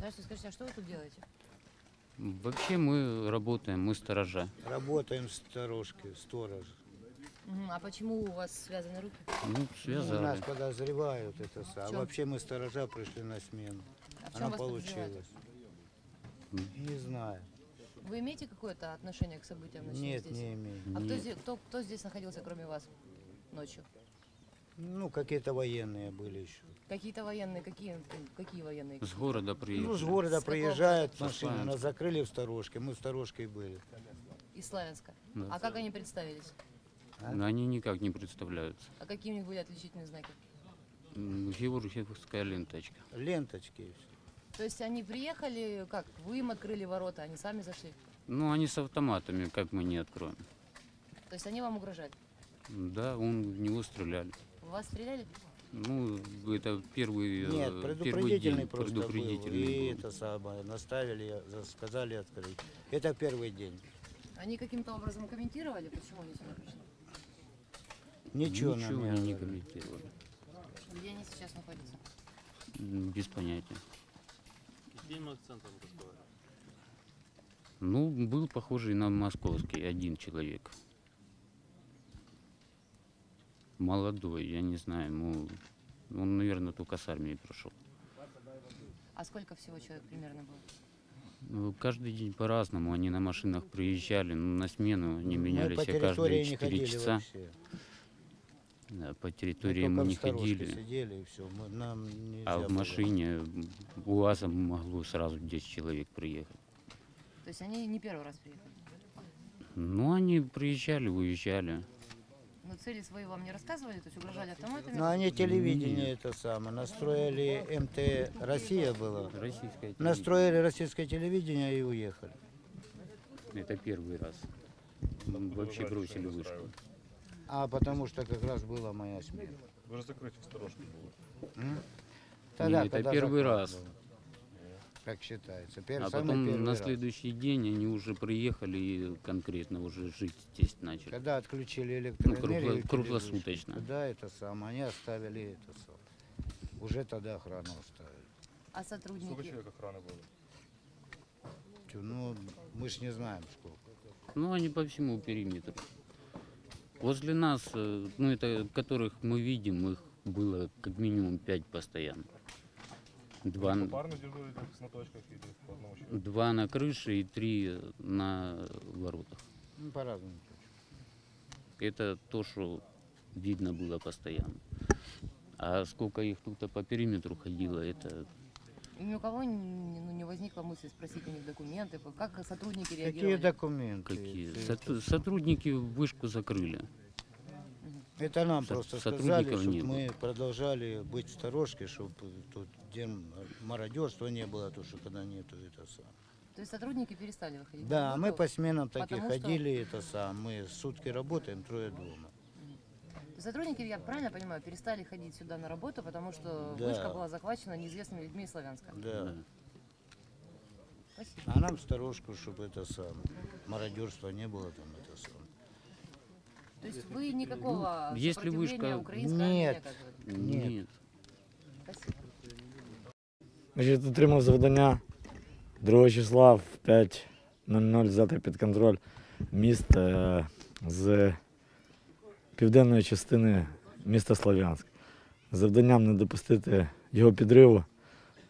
Здравствуйте, скажите, а что вы тут делаете? Вообще мы работаем, мы сторожа. Работаем сторожки, сторож. А почему у вас связаны руки? Ну, Ну, связали. нас подозревают это са- А чём? вообще мы сторожа пришли на смену. А в чем Она вас подозревают? получилась. Не знаю. Вы имеете какое-то отношение к событиям ночным Нет, здесь? не имею. А кто здесь, кто, кто здесь находился, кроме вас, ночью? Ну, какие-то военные были еще. Какие-то военные, какие, какие военные? С города Ну, приехали. с города С какого приезжают Славянска. нас закрыли в сторожке, мы в сторожке были. Из Славянска. Да. А как они представились? Но они никак не представляются. А какие у них были отличительные знаки? Георгиевская ленточка. Ленточки. То есть они приехали, как, вы им открыли ворота, они сами зашли? Ну, они с автоматами, как мы не откроем. То есть они вам угрожали? Да, он в него стреляли. Вас стреляли? Ну, это первый, э, Нет, первый предупредительный день. просто предупредительный был. И был. это самое, наставили, за- сказали открыть. Это первый день. Они каким-то образом комментировали, почему они сюда пришли? Ничего, Ничего не они не комментировали. Где они сейчас находятся? Без понятия. Каким акцентом разговариваете? Ну, был похожий на московский один человек. Молодой, я не знаю, ему, он, наверное, только с армией прошел. А сколько всего человек примерно было? Ну, каждый день по-разному, они на машинах приезжали, ну, на смену они Мы менялись по все территории каждые не 4 ходили часа. вообще. Да, по Мы территории мы в не ходили, сидели и все. Мы, нам а в было. машине УАЗом могло сразу 10 человек приехать. То есть они не первый раз приехали? Ну, они приезжали, уезжали. Но цели свои вам не рассказывали, то есть угрожали автоматами? Ну, они телевидение Нет. это самое. Настроили МТ Россия было. Российское. Настроили российское телевидение и уехали. Это первый раз. Вообще бросили вышку. А потому что как раз была моя смерть. Ви ж закриті в сторожці були. М? Не, это первый раз. Как считается. Пер- А потом на раз. следующий день они уже приехали и конкретно уже жить здесь начали. Когда отключили Ну, электроэнергию, кругло- телевизор, круглосуточно. Тогда это самое. Они оставили это самое. Уже тогда охрану оставили. А сотрудники? чоловік охорони було? Тю, Ну, мы ж не знаем сколько. Ну, они по всему периметру. Возле нас, э, ну, это которых мы видим, их было как минимум пять постоянно. Два, Попарно по одному два на крыше и три на воротах. Ну, по-разному. Это то, что видно было постоянно. А сколько их тут по периметру ходило, это И ни у кого не, ну, не возникла мысль спросить у них документы, как сотрудники Какие реагировали? документы? какие. Ты- Сот- Сотрудники вышку закрыли. Это нам Со- просто сказали, чтобы мы продолжали быть в сторожке, чтобы тут где мародерства не было, то что когда нету это самое. То есть сотрудники перестали выходить? Да, мы работу? по сменам что- ходили, это сам. Мы сутки работаем, трое дома. Сотрудники, я правильно понимаю, перестали ходить сюда на работу, потому что Да. вышка была захвачена неизвестными людьми из Славянска. Да. Спасибо. А нам сторожку, чтобы это сам. Мародерства не было там. То есть вы никакого Ну, если сопротивления вышка- украинской армии не Нет. оказывали? Нет. Нет. Спасибо. Значить, отримав завдання 2 числа в 5.00 взяти під контроль міст е, з південної частини міста Слов'янськ. З Завданням не допустити його підриву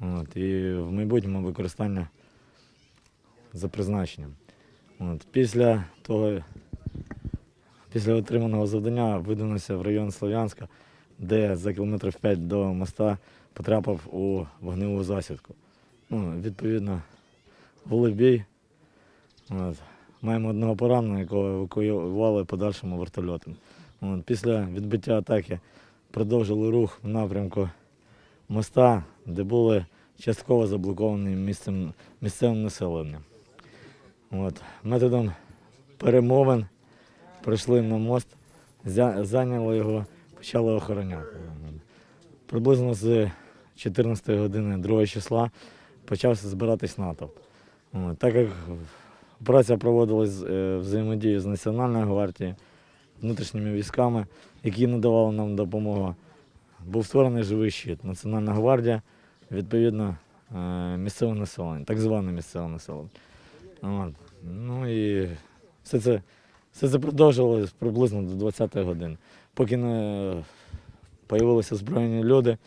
от, і в майбутньому використання за призначенням. От, після того, після отриманого завдання видався в район Слов'янська, де за кілометрів 5 до моста потрапив у вогневу засідку. Ну, відповідно, були бій. От. Маємо одного пораненого, якого евакуювали подальшому вертольотом. От. Після відбиття атаки продовжили рух в напрямку моста, де були частково заблоковані місцем, місцевим населенням. От. Методом перемовин прийшли на мост, зайняли його, почали охороняти. Приблизно з 14 години 2 числа почався збиратись натовп. Так як операція проводилась е, взаємодії з Національною гвардією, внутрішніми військами, які надавали нам допомогу, був створений живий щит. Національна гвардія відповідно е, місцеве населення, так зване місцеве населення. Ну і все це, все це продовжувалось приблизно до 20-ї години, поки не з'явилися озброєні люди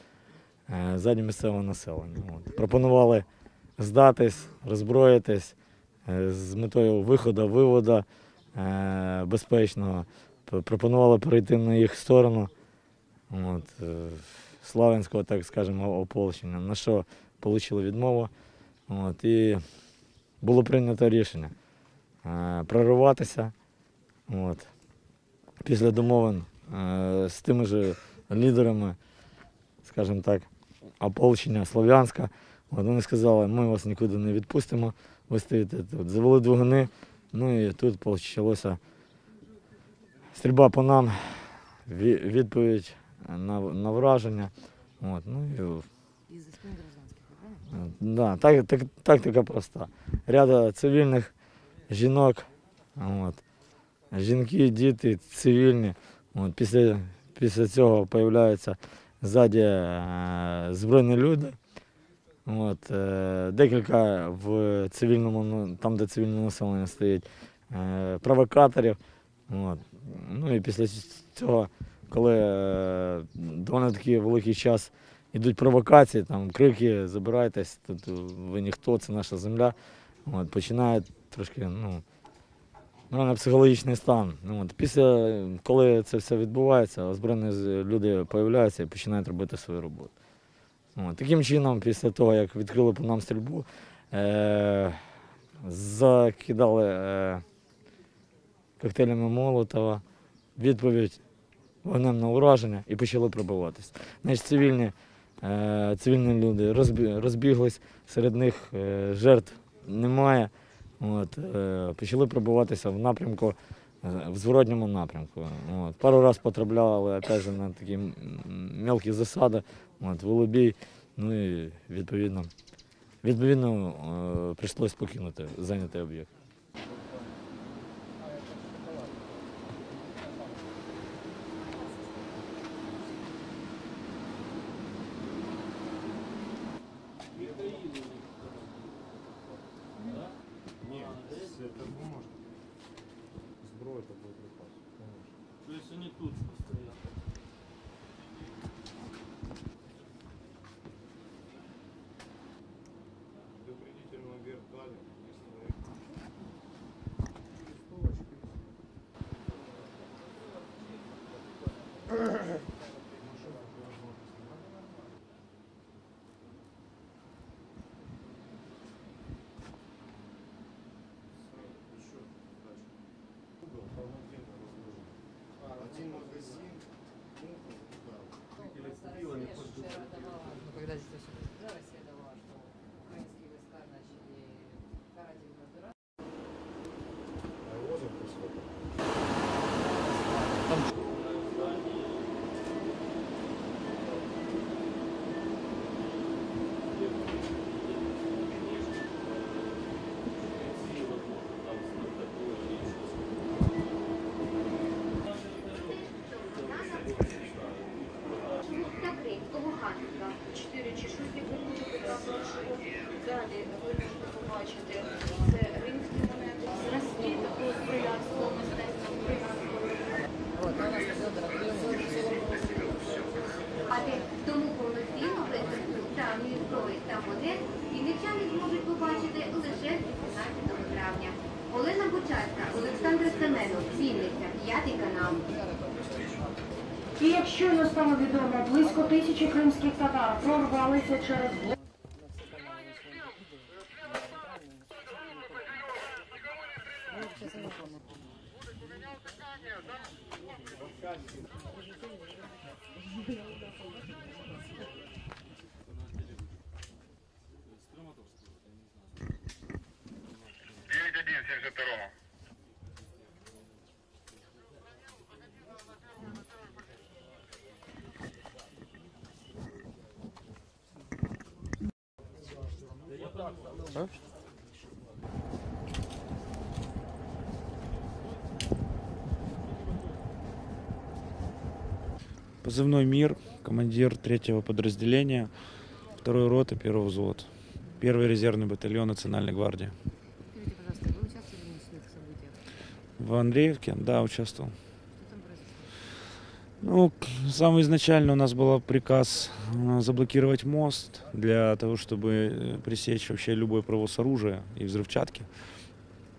е, ззаді місцевого населення. От. Пропонували здатись, роззброїтись е, з метою виходу, виводу е, безпечного. Пропонували перейти на їх сторону. От, Славянського, так скажемо, ополчення, на що отримали відмову. От, і було прийнято рішення прориватися. От. Після домовин е, з тими ж лідерами, скажімо так, ополчення Слов'янська. Вони сказали, ми вас нікуди не відпустимо, ви стоїте тут. Завели двигуни, ну і тут почалося стрільба по нам, відповідь на, на враження. От, ну, і? Да, так, так, тактика проста. Ряда цивільних жінок, от, жінки, діти цивільні. От, після, після цього з'являються ззаді е, збройні люди. От, е, декілька в цивільному, ну, там, де цивільне населення стоїть, е, провокаторів. От. Ну і після цього, коли е, доволі таки великий час Ідуть провокації, там крики, забирайтесь, тут ви ніхто, це наша земля. От, починає трошки, ну, ну, психологічний стан. Ну, от, після, коли це все відбувається, озброєні люди з'являються і починають робити свою роботу. От, таким чином, після того, як відкрили по нам стрільбу, е- закидали е- коктейлями Молотова, відповідь вогнем на ураження і почали пробиватися. Значить, цивільні, е, цивільні люди розбі, розбіглись, серед них е, жертв немає. От, е, почали пробуватися в напрямку, е, в зворотньому напрямку. От. Пару разів потрапляли опять на такі мелкі засади, от, волобій, ну і відповідно, відповідно е, прийшлось покинути зайнятий об'єкт. Они тут постоят. І як щойно стало відомо, близько тисячі кримських татар прорвалися через блок. Позывной «Мир», командир третьего подразделения, второй роты, первый взвод. Первый резервный батальон Национальной гвардии. Скажите, пожалуйста, вы участвовали в событиях? В Андреевке, да, участвовал. Ну, самый изначально у нас был приказ э, заблокировать мост для того, чтобы э, пресечь вообще любой провоз оружия и взрывчатки.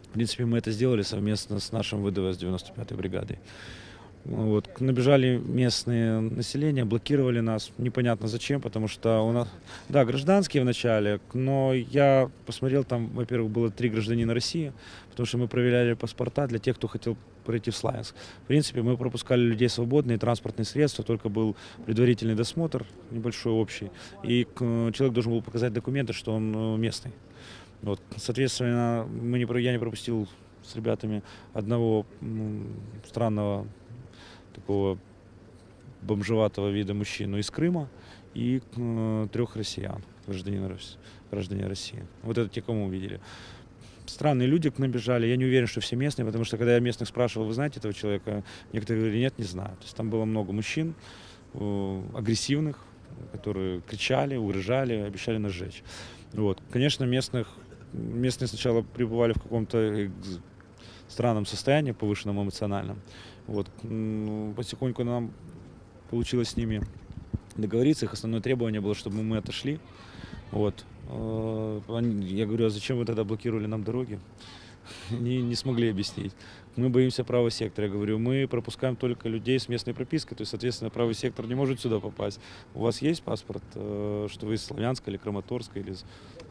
В принципе, мы это сделали совместно с нашим ВДВ, с 95-й бригадой. Вот. Набежали местные население, блокировали нас. Непонятно зачем, потому что у нас... Да, гражданские вначале, но я посмотрел, там, во-первых, было три гражданина России, потому что мы проверяли паспорта для тех, кто хотел пройти в Славянск. В принципе, мы пропускали людей свободные, транспортные средства, только был предварительный досмотр небольшой общий, и человек должен был показать документы, что он э, местный. Вот, соответственно, мы не, я не пропустил с ребятами одного странного такого бомжеватого вида мужчину из Крыма и э, трех россиян, гражданин, Рос- граждане России. Вот это те, кому увидели. Странные люди к нам бежали. Я не уверен, что все местные, потому что когда я местных спрашивал, вы знаете этого человека, некоторые говорили, нет, не знаю. То есть там было много мужчин э, агрессивных, которые кричали, угрожали, обещали нас сжечь. Вот. Конечно, местных, местные сначала пребывали в каком-то странном состоянии, повышенном эмоциональном. Вот. Потихоньку нам получилось с ними договориться. Их основное требование было, чтобы мы отошли. Вот. Э, они- Я говорю, а зачем вы тогда блокировали нам дороги? Не, не смогли объяснить. Мы боимся правого сектора. Я говорю, мы пропускаем только людей с местной пропиской, то есть, соответственно, правый сектор не может сюда попасть. У вас есть паспорт, э, что вы из Славянска или Краматорска? Или...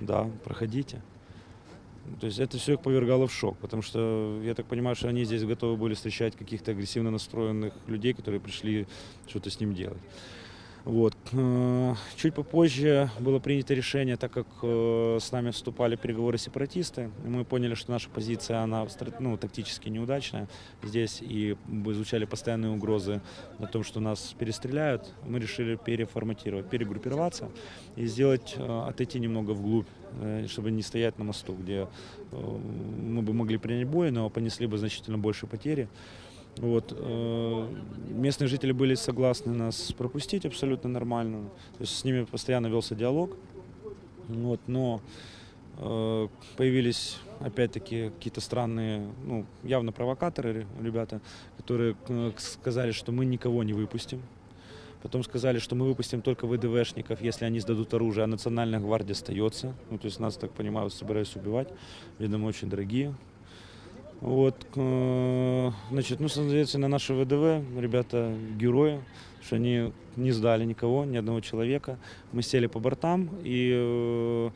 Да, проходите. То есть это все их повергало в шок, потому что я так понимаю, что они здесь готовы были встречать каких-то агрессивно настроенных людей, которые пришли что-то с ним делать. Вот. Э, Чуть попозже было принято решение, так как э, с нами вступали переговоры сепаратисты, мы поняли, что наша позиция, она ну, тактически неудачная здесь, и звучали постоянные угрозы о том, что нас перестреляют, мы решили переформатировать, перегруппироваться и сделать, э, отойти немного вглубь, чтобы не стоять на мосту, где мы бы могли принять бой, но понесли бы значительно больше потери. Вот. э, Местные жители были согласны нас пропустить абсолютно нормально. То есть с ними постоянно велся диалог. Вот, но э, появились опять-таки какие-то странные, ну, явно провокаторы ре- ребята, которые э, сказали, что мы никого не выпустим. Потом сказали, что мы выпустим только ВДВшников, если они сдадут оружие, а национальная гвардия остается. Ну, то есть нас, так понимаю, собираются убивать. Видимо, очень дорогие. Вот, э, значит, ну, соответственно, наши ВДВ, ребята герои, что они не сдали никого, ни одного человека. Мы сели по бортам, и э,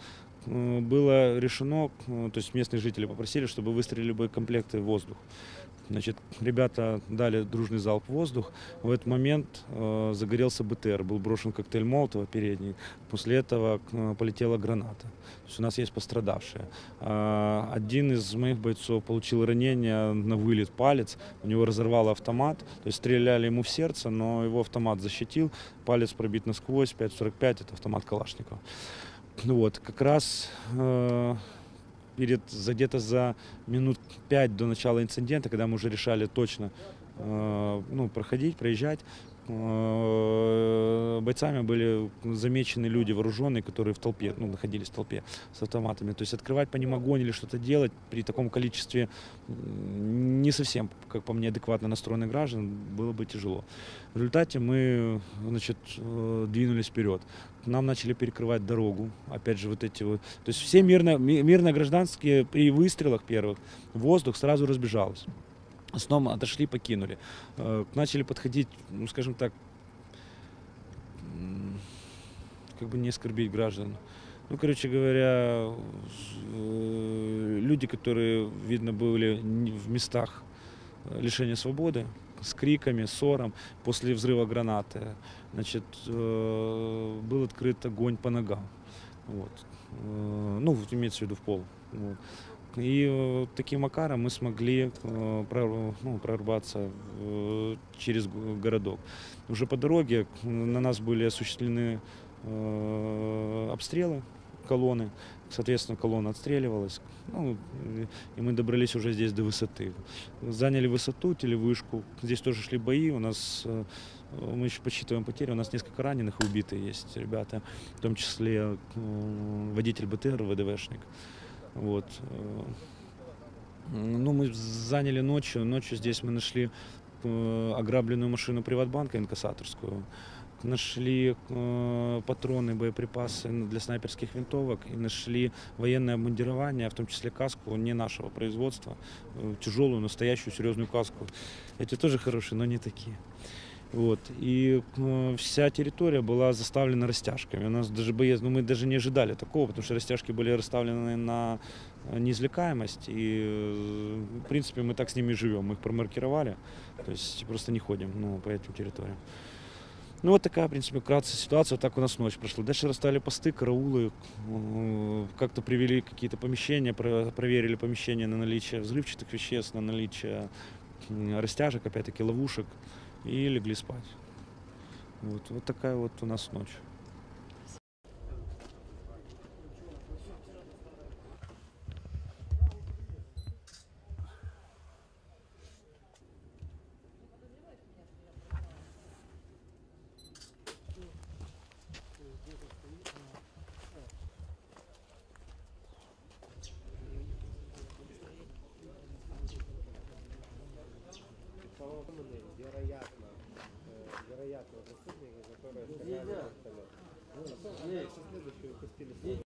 было решено, э, то есть местные жители попросили, чтобы выстрелили боекомплекты в воздух. Значит, ребята дали дружный залп в воздух. В этот момент э, загорелся БТР, был брошен коктейль Молотова передний. После этого э, полетела граната. То есть у нас есть пострадавшие. А, Один из моих бойцов получил ранение на вылет палец, у него разорвало автомат, то есть стреляли ему в сердце, но его автомат защитил, палец пробит насквозь, 5.45, это автомат Калашникова. Ну Вот, как раз э, перед, за где-то за минут пять до начала инцидента, когда мы уже решали точно э, ну, проходить, проезжать, бойцами были замечены люди вооруженные, которые в толпе, ну, находились в толпе с автоматами. То есть открывать по ним огонь или что-то делать при таком количестве не совсем, как по мне, адекватно настроенных граждан было бы тяжело. В результате мы значит, э, двинулись вперед. Нам начали перекрывать дорогу. Опять же, вот эти вот. То есть все мирно, ми- мирно гражданские при выстрелах первых воздух сразу разбежался. Основном отошли, покинули. Э, Начали подходить, ну, скажем так, как бы не оскорбить граждан. Ну, короче говоря, э, люди, которые, видно, были в местах э, лишения свободы, с криками, ссором, после взрыва гранаты, значит, был открыт огонь по ногам. Вот. Ну, имеется в виду в пол. Вот. И э, таким макаром мы смогли э, ну, прорваться э, через городок. Уже по дороге на нас были осуществлены обстрелы колонны. Соответственно, колонна отстреливалась. Ну, и- мы добрались уже здесь до высоты. Заняли высоту, телевышку. Здесь тоже шли бои. У нас Мы еще подсчитываем потери. У нас несколько раненых и убитые есть ребята, в том числе водитель БТР, ВДВшник. Вот. э, Ну, мы заняли ночью. Ночью здесь мы нашли э, ограбленную машину Приватбанка, инкассаторскую. Нашли э, патроны, боеприпасы для снайперских винтовок и нашли военное обмундирование, в том числе каску не нашего производства, э, тяжелую, настоящую, серьезную каску. Эти тоже хорошие, но не такие. Вот. И э, вся территория была заставлена растяжками. У нас даже боец, ну мы даже не ожидали такого, потому что растяжки были расставлены на э, неизвлекаемость. И, э, в принципе, мы так с ними живем. Мы их промаркировали, то есть просто не ходим ну, по этим территориям. Ну вот такая, в принципе, вкратце ситуация. Вот так у нас ночь прошла. Дальше расстали посты, караулы, как-то привели какие-то помещения, про- проверили помещения на наличие взрывчатых веществ, на наличие растяжек, опять-таки ловушек, и легли спать. Вот, вот такая вот у нас ночь. Вероятно, преступники, которые стреляли в вертолет. Ну, следующую пустили